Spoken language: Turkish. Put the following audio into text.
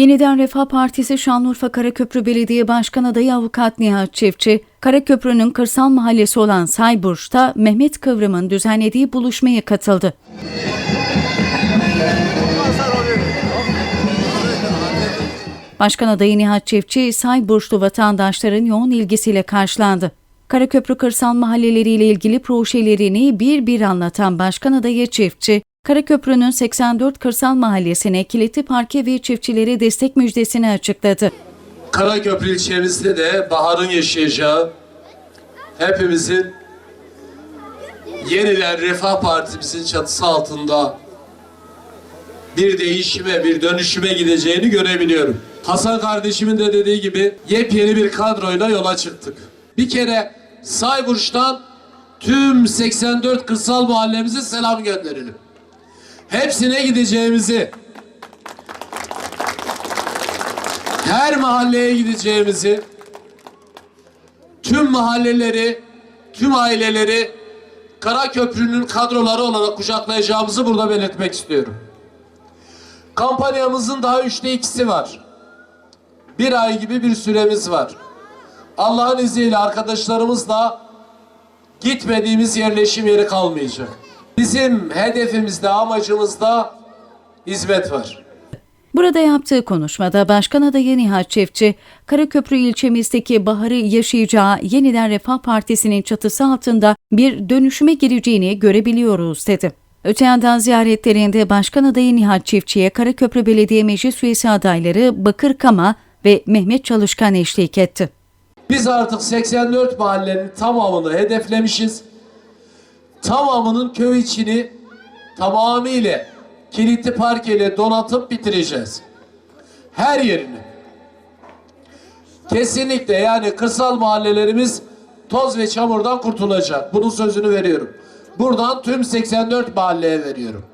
Yeniden Refah Partisi Şanlıurfa Karaköprü Belediye Başkan Adayı Avukat Nihat Çiftçi, Karaköprü'nün kırsal mahallesi olan Sayburç'ta Mehmet Kıvrım'ın düzenlediği buluşmaya katıldı. Başkan adayı Nihat Çiftçi, Sayburçlu vatandaşların yoğun ilgisiyle karşılandı. Karaköprü kırsal mahalleleriyle ilgili projelerini bir bir anlatan Başkan adayı Çiftçi, Karaköprü'nün 84 kırsal mahallesine kilitli parke ve çiftçilere destek müjdesini açıkladı. Karaköprü ilçemizde de baharın yaşayacağı, hepimizin yeniden Refah Partimizin çatısı altında bir değişime, bir dönüşüme gideceğini görebiliyorum. Hasan kardeşimin de dediği gibi yepyeni bir kadroyla yola çıktık. Bir kere Sayburç'tan tüm 84 kırsal mahallemize selam gönderelim. Hepsine gideceğimizi, her mahalleye gideceğimizi, tüm mahalleleri, tüm aileleri Karaköprü'nün kadroları olarak kucaklayacağımızı burada belirtmek istiyorum. Kampanyamızın daha üçte ikisi var. Bir ay gibi bir süremiz var. Allah'ın izniyle arkadaşlarımızla gitmediğimiz yerleşim yeri kalmayacak. Bizim hedefimizde, amacımızda hizmet var. Burada yaptığı konuşmada Başkan adayı Nihat Çiftçi, Karaköprü ilçemizdeki baharı yaşayacağı Yeniden Refah Partisi'nin çatısı altında bir dönüşüme gireceğini görebiliyoruz dedi. Öte yandan ziyaretlerinde Başkan adayı Nihat Çiftçi'ye Karaköprü Belediye Meclis Üyesi adayları Bakır Kama ve Mehmet Çalışkan eşlik etti. Biz artık 84 mahallenin tamamını hedeflemişiz. Tamamının köy içini tamamıyla kilitli parkeyle donatıp bitireceğiz. Her yerini. Kesinlikle yani kırsal mahallelerimiz toz ve çamurdan kurtulacak. Bunun sözünü veriyorum. Buradan tüm 84 mahalleye veriyorum.